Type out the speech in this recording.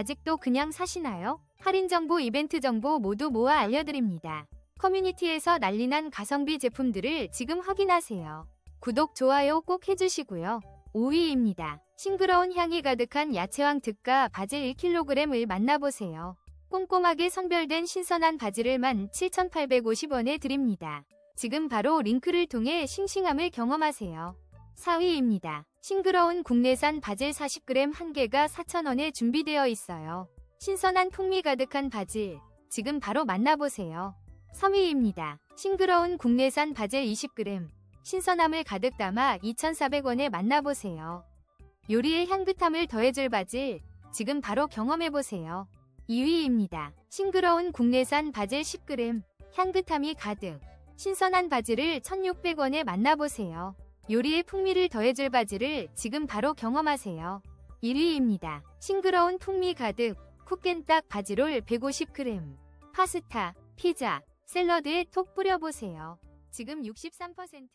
아직도 그냥 사시나요? 할인 정보, 이벤트 정보 모두 모아 알려드립니다. 커뮤니티에서 난리난 가성비 제품들을 지금 확인하세요. 구독, 좋아요 꼭 해주시고요. 5위입니다. 싱그러운 향이 가득한 야채왕 특가 바질 1kg을 만나보세요. 꼼꼼하게 선별된 신선한 바질을 17,850원에 드립니다. 지금 바로 링크를 통해 싱싱함을 경험하세요. 4위입니다. 싱그러운 국내산 바질 40g 한 개가 4,000원에 준비되어 있어요. 신선한 풍미 가득한 바질, 지금 바로 만나보세요. 3위입니다. 싱그러운 국내산 바질 20g, 신선함을 가득 담아 2,400원에 만나보세요. 요리의 향긋함을 더해줄 바질, 지금 바로 경험해보세요. 2위입니다. 싱그러운 국내산 바질 10g, 향긋함이 가득, 신선한 바질을 1,600원에 만나보세요. 요리의 풍미를 더해줄 바질을 지금 바로 경험하세요. 1위입니다. 싱그러운 풍미 가득, 쿡겐딱 바지롤 150g, 파스타, 피자, 샐러드에 톡 뿌려보세요. 지금 63%